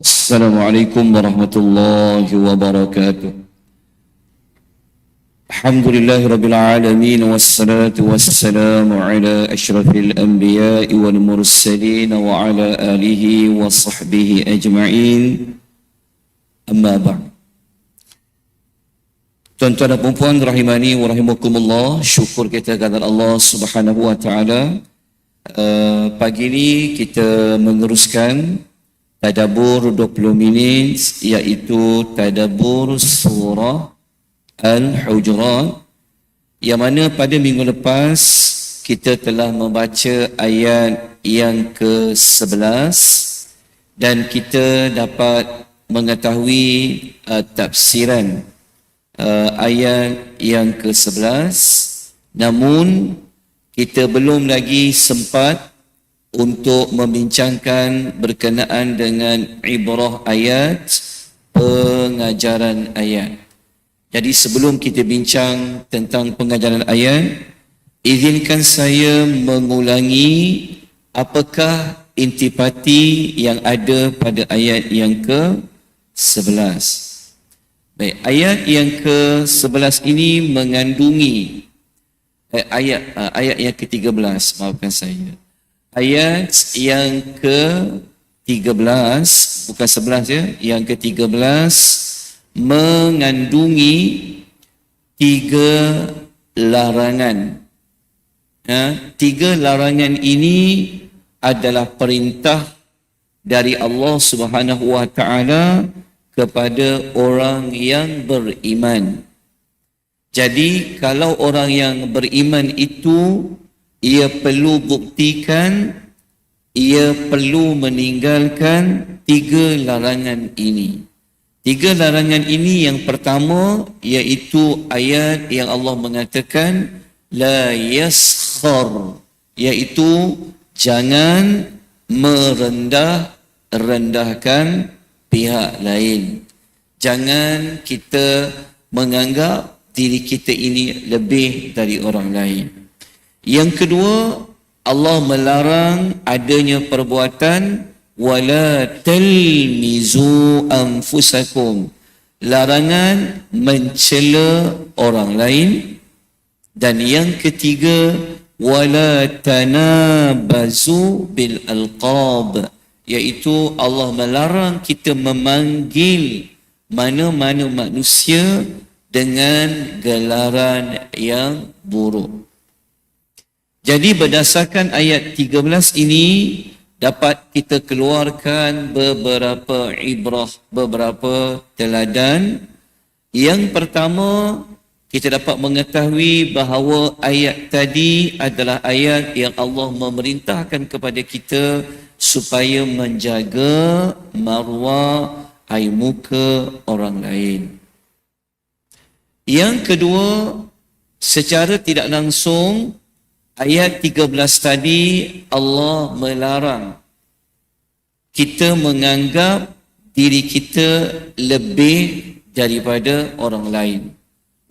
السلام عليكم ورحمة الله وبركاته الحمد لله رب العالمين والصلاة والسلام على أشرف الأنبياء والمرسلين وعلى آله وصحبه أجمعين أما بعد Tuan-tuan dan puan rahimani wa rahimakumullah, syukur kita kepada Allah Subhanahu wa taala. Uh, pagi ini kita meneruskan tadabbur 20 minit iaitu tadabbur surah Al-Hujurat yang mana pada minggu lepas kita telah membaca ayat yang ke-11 dan kita dapat mengetahui uh, tafsiran uh, ayat yang ke-11 namun kita belum lagi sempat untuk membincangkan berkenaan dengan ibrah ayat pengajaran ayat. Jadi sebelum kita bincang tentang pengajaran ayat, izinkan saya mengulangi apakah intipati yang ada pada ayat yang ke-11. Baik, ayat yang ke-11 ini mengandungi eh, ayat uh, ayat yang ke-13, maafkan saya. Ayat yang ke-13 bukan 11 ya, yang ke-13 mengandungi tiga larangan. Ha, tiga larangan ini adalah perintah dari Allah Subhanahu wa taala kepada orang yang beriman. Jadi kalau orang yang beriman itu ia perlu buktikan ia perlu meninggalkan tiga larangan ini. Tiga larangan ini yang pertama iaitu ayat yang Allah mengatakan la yaskhar iaitu jangan merendah rendahkan pihak lain. Jangan kita menganggap diri kita ini lebih dari orang lain. Yang kedua, Allah melarang adanya perbuatan wala talmizu anfusakum. Larangan mencela orang lain. Dan yang ketiga, wala tanabazu bil alqab iaitu Allah melarang kita memanggil mana-mana manusia dengan gelaran yang buruk. Jadi berdasarkan ayat 13 ini dapat kita keluarkan beberapa ibrah, beberapa teladan. Yang pertama, kita dapat mengetahui bahawa ayat tadi adalah ayat yang Allah memerintahkan kepada kita supaya menjaga marwah air muka orang lain. Yang kedua, secara tidak langsung ayat 13 tadi Allah melarang kita menganggap diri kita lebih daripada orang lain.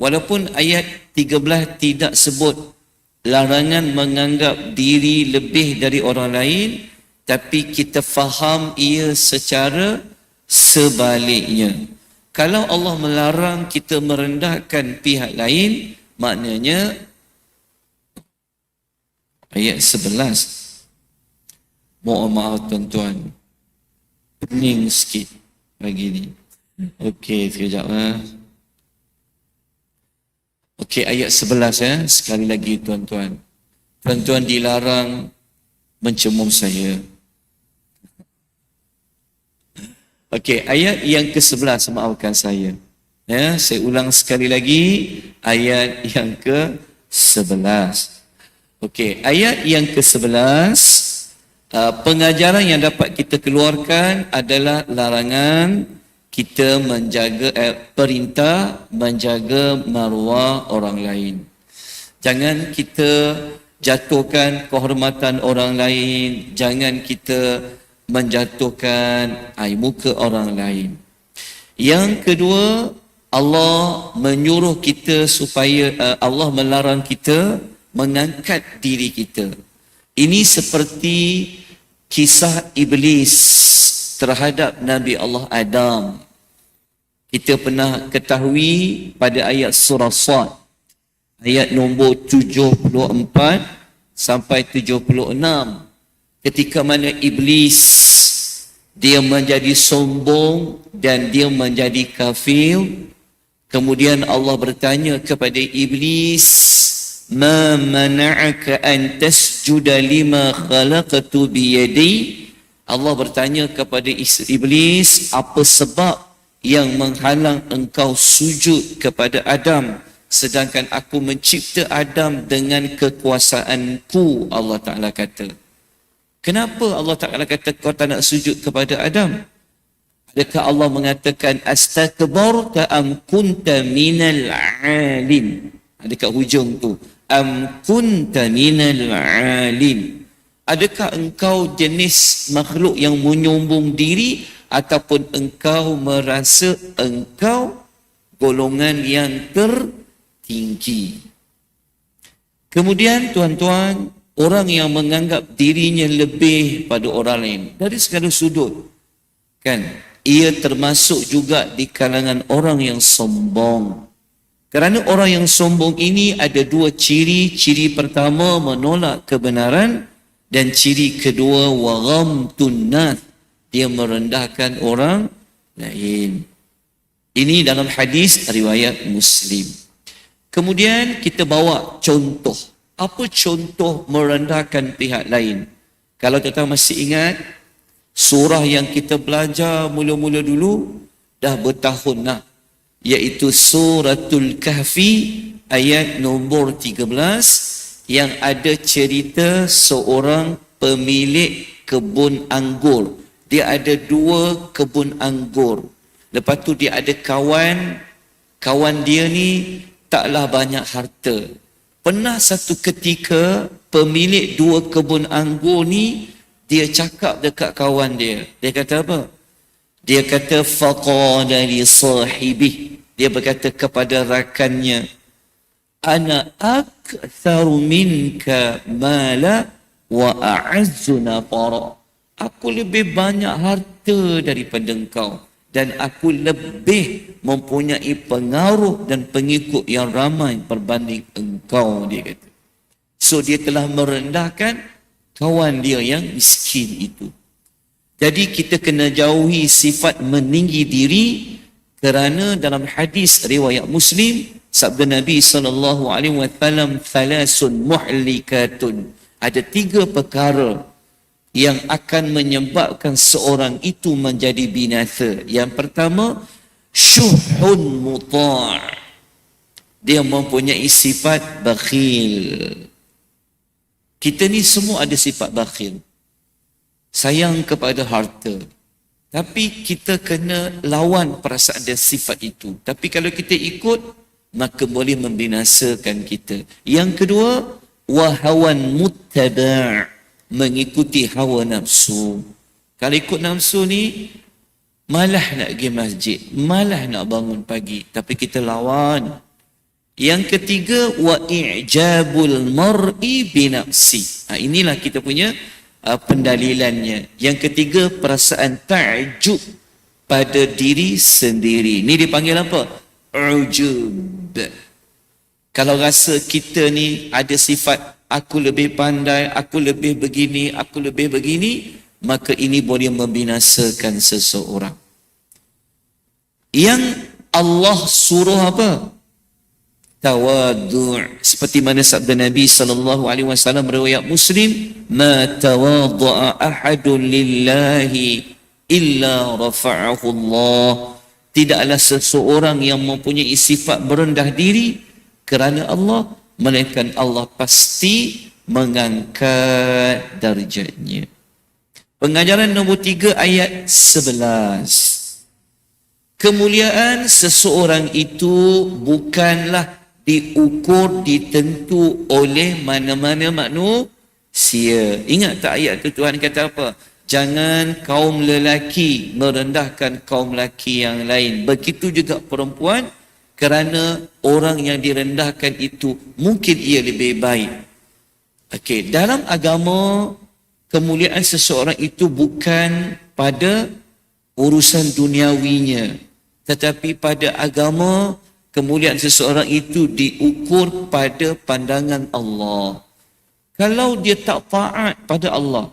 Walaupun ayat 13 tidak sebut larangan menganggap diri lebih dari orang lain, tapi kita faham ia secara sebaliknya. Kalau Allah melarang kita merendahkan pihak lain, maknanya ayat 11. Mohon maaf tuan-tuan. Pening sikit pagi ni. Okey, sekejap. Eh. Okey, ayat 11 ya. Sekali lagi tuan-tuan. Tuan-tuan dilarang mencemum saya. Okey, ayat yang ke-11 maafkan saya. Ya, saya ulang sekali lagi ayat yang ke-11. Okey, ayat yang ke-11 uh, pengajaran yang dapat kita keluarkan adalah larangan kita menjaga eh, perintah menjaga maruah orang lain. Jangan kita jatuhkan kehormatan orang lain, jangan kita menjatuhkan air muka orang lain. Yang kedua, Allah menyuruh kita supaya uh, Allah melarang kita mengangkat diri kita. Ini seperti kisah iblis terhadap Nabi Allah Adam. Kita pernah ketahui pada ayat surah Sad, ayat nombor 74 sampai 76, ketika mana Iblis dia menjadi sombong dan dia menjadi kafir, kemudian Allah bertanya kepada Iblis, ma mana'aka an tasjuda lima khalaqtu biyadi? Allah bertanya kepada iblis apa sebab yang menghalang engkau sujud kepada Adam sedangkan aku mencipta Adam dengan kekuasaanku? Allah Taala kata. Kenapa Allah Taala kata kau tak nak sujud kepada Adam? Adakah Allah mengatakan astakbarta am kunta minal alim? Ada hujung tu am kunta minal alim adakah engkau jenis makhluk yang menyombong diri ataupun engkau merasa engkau golongan yang tertinggi? Kemudian tuan-tuan orang yang menganggap dirinya lebih pada orang lain dari segala sudut kan? Ia termasuk juga di kalangan orang yang sombong kerana orang yang sombong ini ada dua ciri. Ciri pertama menolak kebenaran dan ciri kedua wagam tunnat. Dia merendahkan orang lain. Ini dalam hadis riwayat Muslim. Kemudian kita bawa contoh. Apa contoh merendahkan pihak lain? Kalau kita masih ingat surah yang kita belajar mula-mula dulu dah bertahun nak iaitu suratul kahfi ayat nombor 13 yang ada cerita seorang pemilik kebun anggur. Dia ada dua kebun anggur. Lepas tu dia ada kawan. Kawan dia ni taklah banyak harta. Pernah satu ketika pemilik dua kebun anggur ni dia cakap dekat kawan dia. Dia kata apa dia kata faqala li sahibih. Dia berkata kepada rakannya, ana aktsaru minka mala wa a'azzu nafara. Aku lebih banyak harta daripada engkau dan aku lebih mempunyai pengaruh dan pengikut yang ramai berbanding engkau dia kata. So dia telah merendahkan kawan dia yang miskin itu. Jadi kita kena jauhi sifat meninggi diri kerana dalam hadis riwayat Muslim sabda Nabi sallallahu alaihi wasallam thalasun muhlikatun ada tiga perkara yang akan menyebabkan seorang itu menjadi binasa. Yang pertama syuhun muta' dia mempunyai sifat bakhil. Kita ni semua ada sifat bakhil sayang kepada harta. Tapi kita kena lawan perasaan dan sifat itu. Tapi kalau kita ikut, maka boleh membinasakan kita. Yang kedua, wahawan muttaba' mengikuti hawa nafsu. Kalau ikut nafsu ni, malah nak pergi masjid, malah nak bangun pagi. Tapi kita lawan. Yang ketiga, wa i'jabul mar'i binafsi. Ha, inilah kita punya uh, pendalilannya. Yang ketiga, perasaan ta'jub pada diri sendiri. Ini dipanggil apa? Ujub. Kalau rasa kita ni ada sifat aku lebih pandai, aku lebih begini, aku lebih begini, maka ini boleh membinasakan seseorang. Yang Allah suruh apa? Tawaddu' seperti mana sabda Nabi sallallahu alaihi wasallam riwayat Muslim ma tawadda'a ahadun lillahi illa rafa'ahu Allah. Tidaklah seseorang yang mempunyai sifat berendah diri kerana Allah melainkan Allah pasti mengangkat darjatnya. Pengajaran nombor tiga ayat sebelas. Kemuliaan seseorang itu bukanlah diukur, ditentu oleh mana-mana manusia. Ingat tak ayat tu Tuhan kata apa? Jangan kaum lelaki merendahkan kaum lelaki yang lain. Begitu juga perempuan kerana orang yang direndahkan itu mungkin ia lebih baik. Okey, dalam agama kemuliaan seseorang itu bukan pada urusan duniawinya. Tetapi pada agama, kemuliaan seseorang itu diukur pada pandangan Allah. Kalau dia tak taat pada Allah,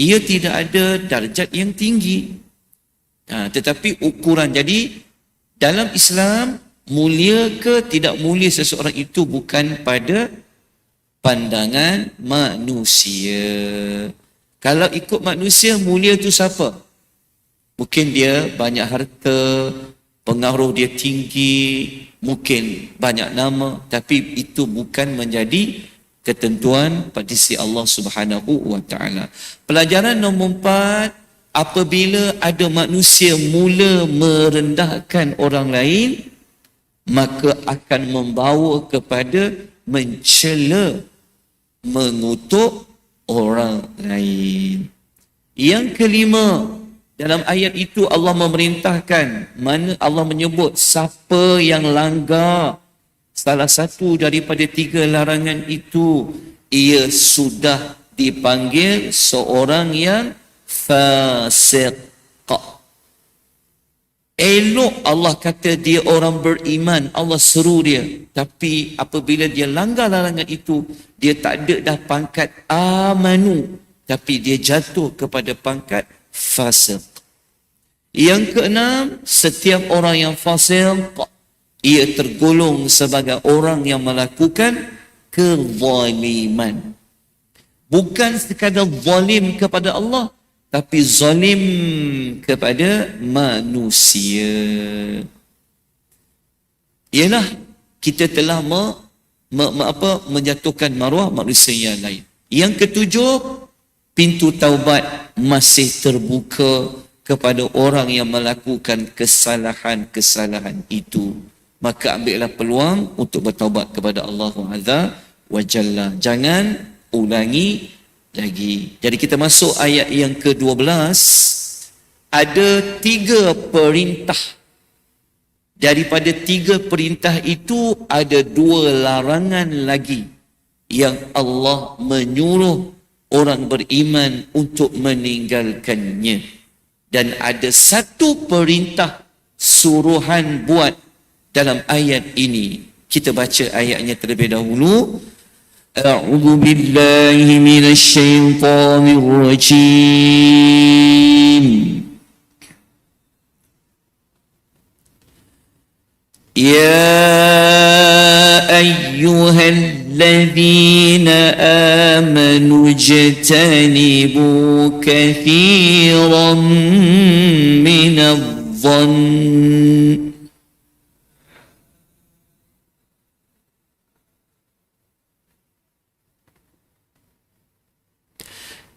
ia tidak ada darjat yang tinggi. Ha, tetapi ukuran, jadi dalam Islam, mulia ke tidak mulia seseorang itu bukan pada pandangan manusia. Kalau ikut manusia, mulia itu siapa? Mungkin dia banyak harta, pengaruh dia tinggi, mungkin banyak nama, tapi itu bukan menjadi ketentuan pada si Allah Subhanahu wa taala. Pelajaran nombor empat, apabila ada manusia mula merendahkan orang lain, maka akan membawa kepada mencela, mengutuk orang lain. Yang kelima, dalam ayat itu Allah memerintahkan mana Allah menyebut siapa yang langgar salah satu daripada tiga larangan itu ia sudah dipanggil seorang yang fasiq. Elok Allah kata dia orang beriman, Allah seru dia. Tapi apabila dia langgar larangan itu, dia tak ada dah pangkat amanu. Tapi dia jatuh kepada pangkat fasiq. Yang keenam, setiap orang yang fasik, ia tergolong sebagai orang yang melakukan kezaliman. Bukan sekadar zalim kepada Allah, tapi zalim kepada manusia. Ialah kita telah me, me, me, apa, menjatuhkan maruah manusia yang lain. Yang ketujuh, pintu taubat masih terbuka kepada orang yang melakukan kesalahan-kesalahan itu. Maka ambillah peluang untuk bertaubat kepada Allah Azza wa Jalla. Jangan ulangi lagi. Jadi kita masuk ayat yang ke-12. Ada tiga perintah. Daripada tiga perintah itu ada dua larangan lagi yang Allah menyuruh orang beriman untuk meninggalkannya. Dan ada satu perintah suruhan buat dalam ayat ini. Kita baca ayatnya terlebih dahulu. A'udhu billahi minasyaitanir rajim. Ya ayyuhal الذين آمنوا اجتنبوا كثيرا من الظن.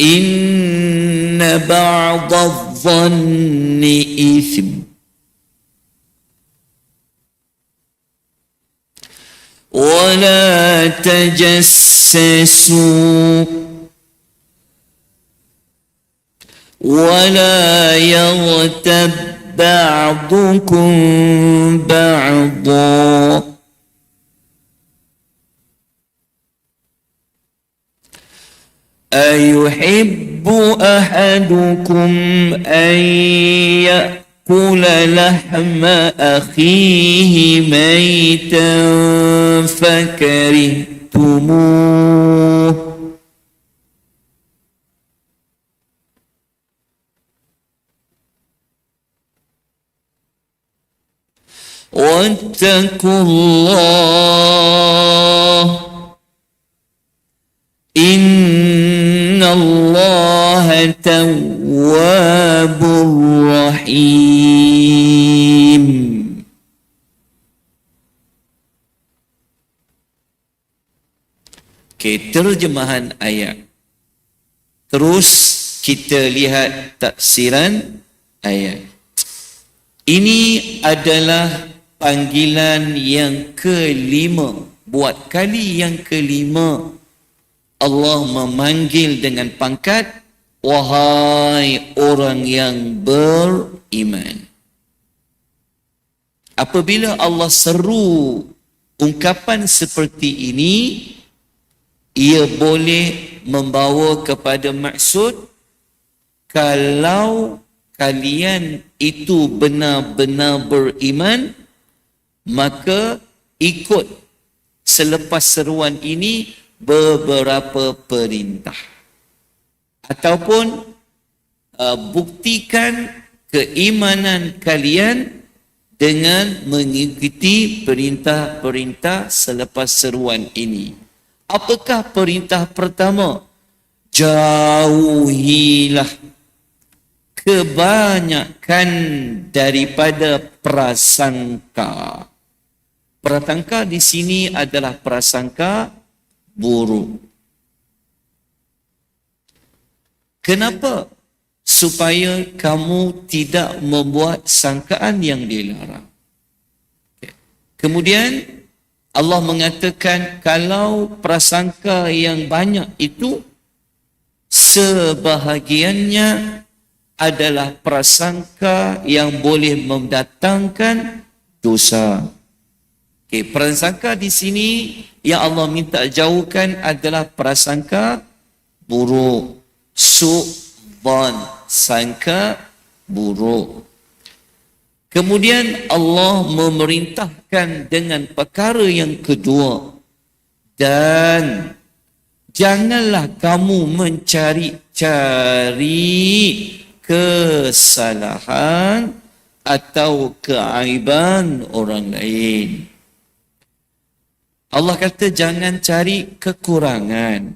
إن بعض الظن إثم ولا تجسسوا ولا يغتب بعضكم بعضا. أيحب أحدكم أن يأكل يأكل لحم أخيه ميتا فكرهتموه. واتقوا الله إن الله تواب رحيم Okay, terjemahan ayat. Terus kita lihat tafsiran ayat. Ini adalah panggilan yang kelima. Buat kali yang kelima Allah memanggil dengan pangkat wahai orang yang beriman. Apabila Allah seru ungkapan seperti ini, ia boleh membawa kepada maksud kalau kalian itu benar-benar beriman maka ikut selepas seruan ini beberapa perintah ataupun uh, buktikan keimanan kalian dengan mengikuti perintah-perintah selepas seruan ini. Apakah perintah pertama? Jauhilah kebanyakan daripada prasangka. Prasangka di sini adalah prasangka buruk. Kenapa? Supaya kamu tidak membuat sangkaan yang dilarang. Kemudian Allah mengatakan kalau prasangka yang banyak itu sebahagiannya adalah prasangka yang boleh mendatangkan dosa. Okay, prasangka di sini yang Allah minta jauhkan adalah prasangka buruk, su'ban, sangka buruk. Kemudian Allah memerintahkan dengan perkara yang kedua dan janganlah kamu mencari-cari kesalahan atau keaiban orang lain. Allah kata jangan cari kekurangan.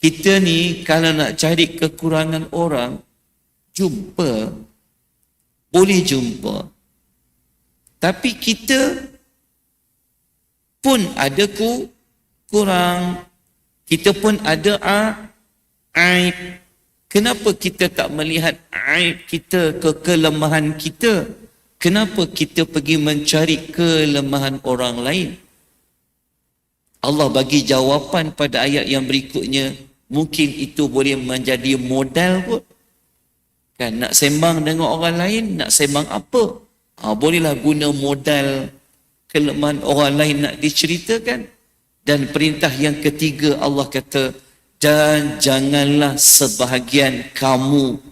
Kita ni kalau nak cari kekurangan orang, jumpa. Boleh jumpa. Tapi kita pun ada ku kurang. Kita pun ada a aib. Kenapa kita tak melihat aib kita ke kelemahan kita? Kenapa kita pergi mencari kelemahan orang lain? Allah bagi jawapan pada ayat yang berikutnya. Mungkin itu boleh menjadi modal kot. Kan nak sembang dengan orang lain, nak sembang apa? Ha, bolehlah guna modal kelemahan orang lain nak diceritakan. Dan perintah yang ketiga Allah kata, dan janganlah sebahagian kamu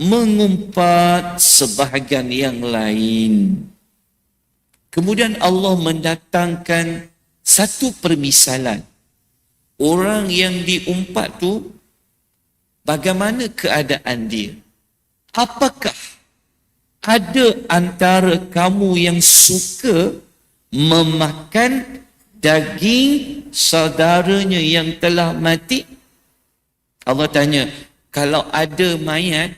mengumpat sebahagian yang lain. Kemudian Allah mendatangkan satu permisalan. Orang yang diumpat tu bagaimana keadaan dia? Apakah ada antara kamu yang suka memakan daging saudaranya yang telah mati? Allah tanya, kalau ada mayat,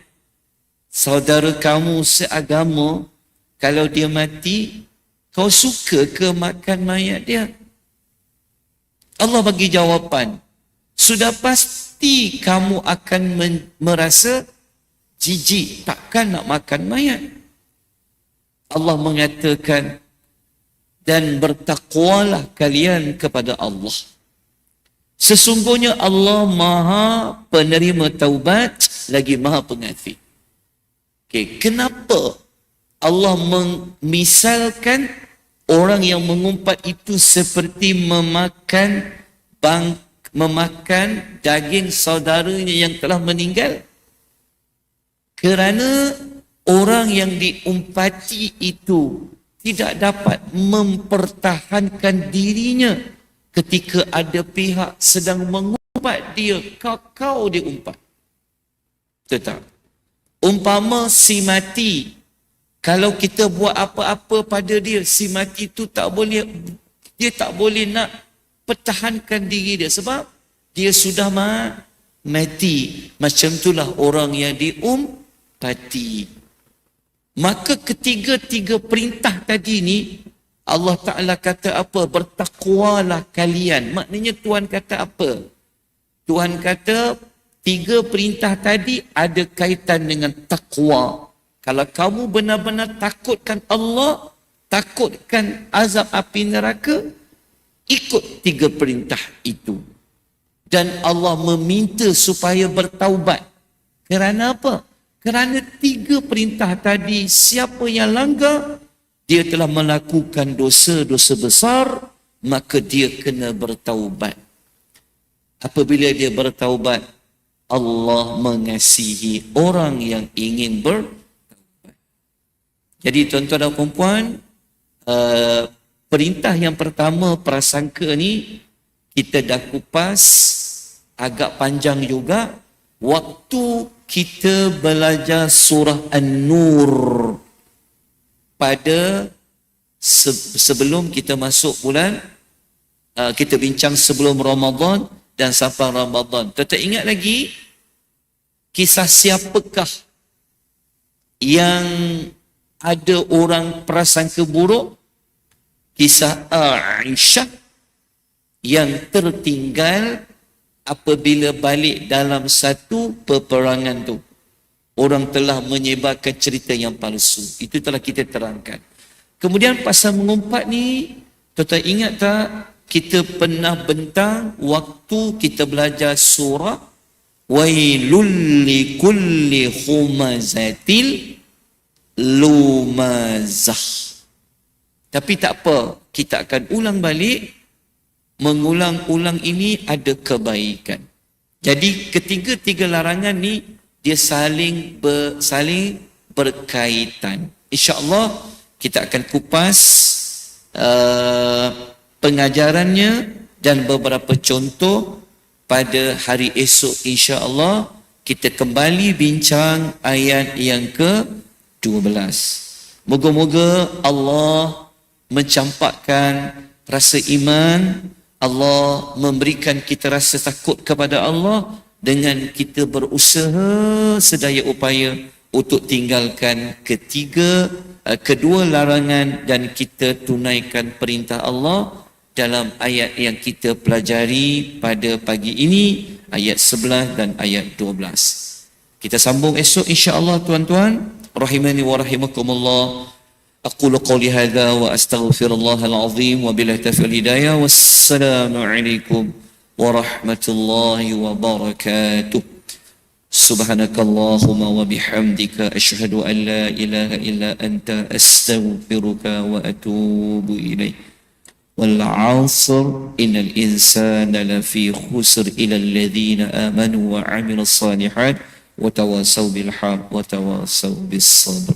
saudara kamu seagama, kalau dia mati, kau suka ke makan mayat dia? Allah bagi jawapan, sudah pasti kamu akan merasa jijik takkan nak makan mayat. Allah mengatakan, dan bertakwalah kalian kepada Allah. Sesungguhnya Allah maha penerima taubat lagi maha pengasih. Okay, kenapa Allah memisalkan orang yang mengumpat itu seperti memakan bang, memakan daging saudaranya yang telah meninggal? Kerana orang yang diumpati itu tidak dapat mempertahankan dirinya ketika ada pihak sedang mengumpat dia kau dia umpat tetap umpama si mati kalau kita buat apa-apa pada dia si mati tu tak boleh dia tak boleh nak pertahankan diri dia sebab dia sudah mati macam itulah orang yang diumpati Maka ketiga-tiga perintah tadi ni Allah Ta'ala kata apa? Bertakwalah kalian. Maknanya Tuhan kata apa? Tuhan kata tiga perintah tadi ada kaitan dengan takwa. Kalau kamu benar-benar takutkan Allah, takutkan azab api neraka, ikut tiga perintah itu. Dan Allah meminta supaya bertaubat. Kerana apa? Kerana tiga perintah tadi, siapa yang langgar, dia telah melakukan dosa-dosa besar, maka dia kena bertaubat. Apabila dia bertaubat, Allah mengasihi orang yang ingin bertaubat. Jadi tuan-tuan dan puan uh, perintah yang pertama prasangka ni kita dah kupas agak panjang juga waktu kita belajar surah An-Nur pada se- sebelum kita masuk bulan uh, kita bincang sebelum Ramadan dan sampai Ramadan. Tetap ingat lagi kisah siapakah yang ada orang prasangka buruk? Kisah Aisyah yang tertinggal apabila balik dalam satu peperangan tu. Orang telah menyebarkan cerita yang palsu. Itu telah kita terangkan. Kemudian pasal mengumpat ni tuan ingat tak kita pernah bentang waktu kita belajar surah wailul likulli humazatil lumazah. Tapi tak apa kita akan ulang balik. Mengulang-ulang ini ada kebaikan. Jadi ketiga-tiga larangan ni dia saling ber, saling berkaitan. Insyaallah kita akan kupas uh, pengajarannya dan beberapa contoh pada hari esok. insya-Allah kita kembali bincang ayat yang ke-12. Moga-moga Allah mencampakkan rasa iman, Allah memberikan kita rasa takut kepada Allah dengan kita berusaha sedaya upaya untuk tinggalkan ketiga eh, kedua larangan dan kita tunaikan perintah Allah dalam ayat yang kita pelajari pada pagi ini ayat 11 dan ayat 12 kita sambung esok insya-Allah tuan-tuan رحمني ورحمكم الله. أقول قولي هذا وأستغفر الله العظيم وبالهتف الهداية. والسلام عليكم ورحمة الله وبركاته. سبحانك اللهم وبحمدك أشهد أن لا إله إلا أنت أستغفرك وأتوب إليك. والعصر إن الإنسان لفي خسر إلى الذين آمنوا وعملوا الصالحات. وتواصوا بالحق وتواصوا بالصبر.